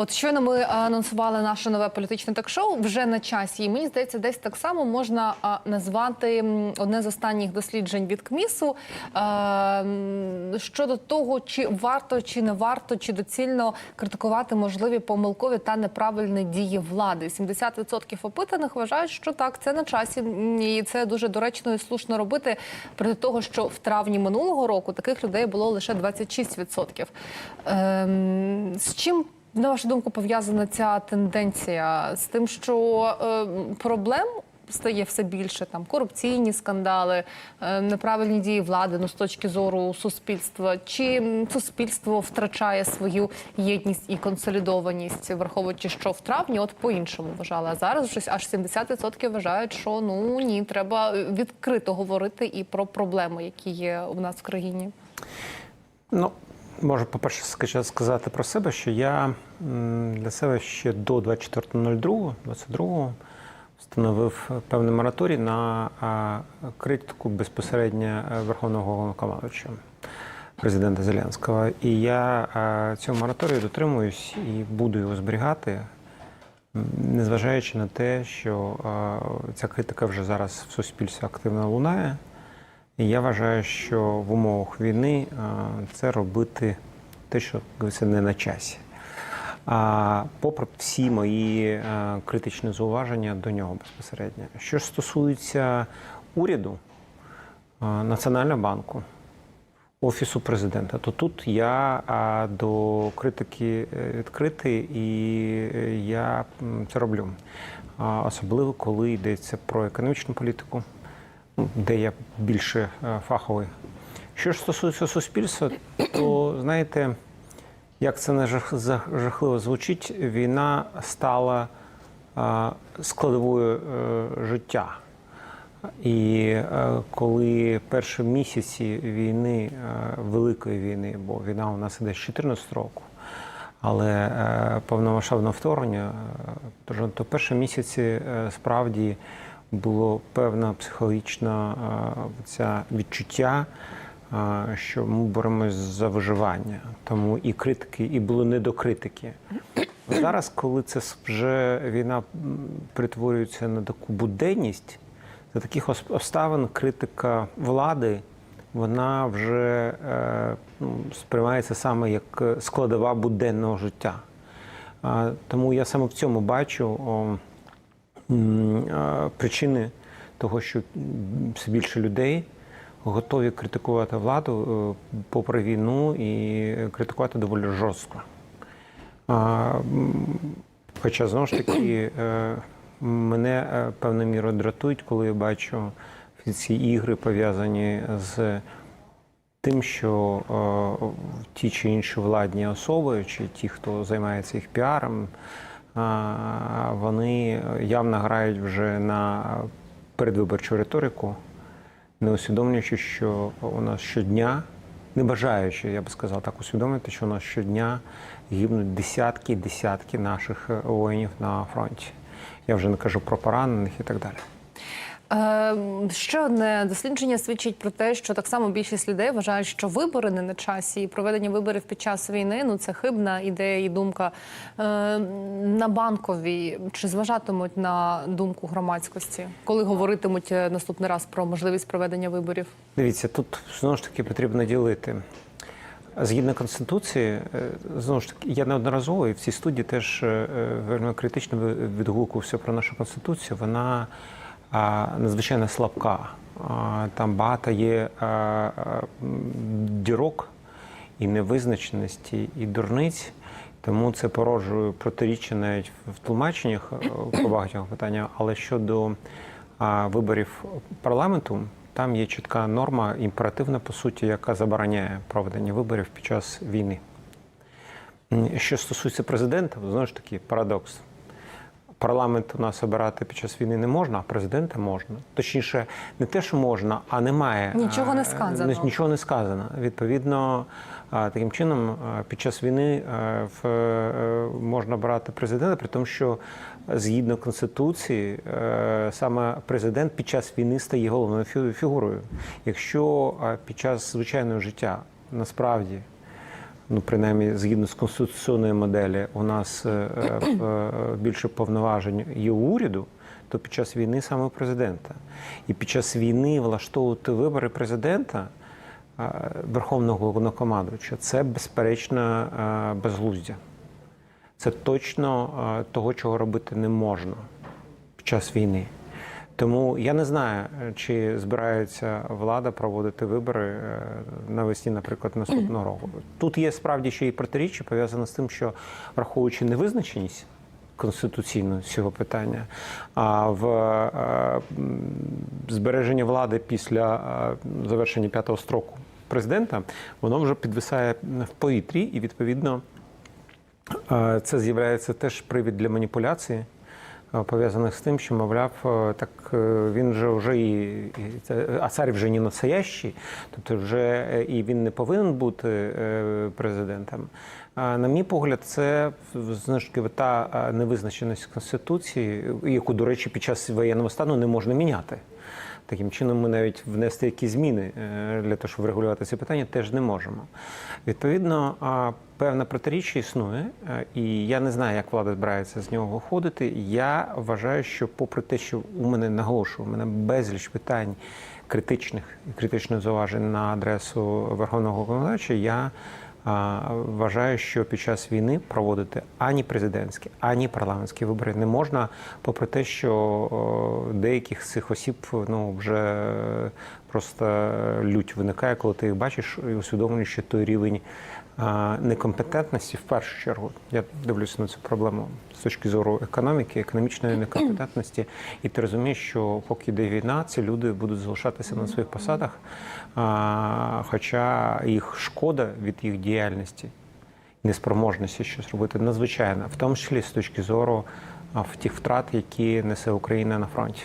От щойно ми анонсували наше нове політичне ток-шоу вже на часі. І мені здається, десь так само можна назвати одне з останніх досліджень від КМІСу а, щодо того, чи варто чи не варто, чи доцільно критикувати можливі помилкові та неправильні дії влади. 70% опитаних вважають, що так, це на часі, і це дуже доречно і слушно робити. Проти того, що в травні минулого року таких людей було лише 26%. Ем, з чим на вашу думку пов'язана ця тенденція з тим, що е, проблем стає все більше там корупційні скандали, е, неправильні дії влади, ну з точки зору суспільства, чи суспільство втрачає свою єдність і консолідованість, враховуючи, що в травні от по-іншому вважали. А зараз щось аж 70% вважають, що ну ні, треба відкрито говорити і про проблеми, які є у нас в країні. Ну, можу, по-перше, ска- сказати про себе, що я для себе ще до 24.02.22 встановив певний мораторій на критику безпосередньо е, Верховного Головнокомандуюча президента Зеленського. І я цього мораторію дотримуюсь і буду його зберігати, незважаючи на те, що ця критика вже зараз в суспільстві активно лунає. Я вважаю, що в умовах війни це робити те, що говориться, не на часі. А попри всі мої критичні зауваження до нього безпосередньо. Що ж стосується уряду, Національного банку, Офісу президента, то тут я до критики е, відкритий і е, я це роблю. Особливо коли йдеться про економічну політику, де я більше е, фаховий. Що ж стосується суспільства, то знаєте, як це не жахливо звучить, війна стала складовою е, життя. І е, коли перші місяці війни, е, великої війни, бо війна у нас іде з 14 року, але е, повномасштабне вторгнення, е, то перші місяці е, справді було певна психологічна е, ця відчуття, що ми боремось за виживання. Тому і критики, і було не до критики. Зараз, коли це вже війна перетворюється на таку буденність, за таких обставин критика влади вона вже е, ну, сприймається саме як е, складова буденного життя. Тому я саме в цьому бачу причини того, що все більше людей готові критикувати владу е, попри війну і критикувати доволі жорстко. Хоча знову ж таки е, мене е, певною мірою дратують, коли я бачу ці ігри пов'язані з тим, що ті чи інші владні особи, чи ті, хто займається їх піаром, вони явно грають вже на передвиборчу риторику, не усвідомлюючи, що у нас щодня, не бажаючи, я би сказав, так усвідомити, що у нас щодня гибнуть десятки і десятки наших воїнів на фронті. Я вже не кажу про поранених і так далі. Е, Ще одне дослідження свідчить про те, що так само більшість людей вважають, що вибори не на часі, і проведення виборів під час війни ну це хибна ідея і думка. Е, На банковій чи зважатимуть на думку громадськості, коли говоритимуть е, наступний раз про можливість проведення виборів? Дивіться, тут знову ж таки потрібно ділити. Згідно Конституції, е, знову ж таки, я неодноразово і в цій студії теж е, вельми критично відгукувався про нашу Конституцію. Вона надзвичайно слабка. Там багато є а, м, дірок і невизначеності, і дурниць. Тому це породжує протиріччя навіть в тлумаченнях е, по багатьох питаннях. Але щодо виборів парламенту, там є чітка норма, імперативна по суті, яка забороняє проведення виборів під час війни. Що стосується президента, знову ж таки, парадокс. Парламент у нас обирати під час війни не можна, а президента можна. Точніше, не те, що можна, а немає. Нічого не е, сказано. Нічого не сказано. Відповідно, таким чином, під час війни е, е, можна брати президента, при тому, що згідно конституції, е, саме президент під час війни стає головною фігурою. Якщо під час звичайного життя насправді ну принаймні згідно з конституційною моделі, у нас е, е, е, більше повноважень є уряду, то під час війни саме президента. І під час війни влаштовувати вибори президента верховного головнокомандуюча це безперечно безглуздя. Це точно того, чого робити не можна під час війни. Тому я не знаю, е, чи збирається влада проводити вибори е, навесні, наприклад, наступного року. Тут є справді ще і протиріччя пов'язане з тим, що враховуючи невизначеність конституційно цього питання, а в е, збереження влади після завершення п'ятого строку президента, воно вже підвисає в повітрі, і відповідно Це з'являється теж привід для маніпуляції, пов'язаних з тим, що, мовляв, е, так е, він же вже і, а цар вже не настоящий, тобто вже е, і він не повинен бути е, президентом. А на мій погляд, це знову ж та е, невизначеність конституції, яку, до речі, під час воєнного стану не можна міняти. Таким чином, ми навіть внести якісь зміни е, для того, щоб врегулювати це питання, теж не можемо. Відповідно, певна протиріччя існує, е, і я не знаю, як влада збирається з нього виходити. Я вважаю, що, попри те, що у мене наголошую, у мене безліч питань критичних і критичних зауважень на адресу Верховного Головнокомандувача, я а, вважаю, що під час війни проводити ані президентські, ані парламентські вибори не можна, попри те, що деяких з цих осіб ну вже просто лють виникає, коли ти їх бачиш і усвідомлюєш, що той рівень некомпетентності в першу чергу. Я дивлюся на цю проблему з точки зору економіки, економічної некомпетентності, і ти розумієш, що поки йде війна, ці люди будуть залишатися на своїх посадах, хоча їх шкода від їх діяльності, неспроможності щось робити надзвичайна, в тому числі з точки зору в тих втрат, які несе Україна на фронті.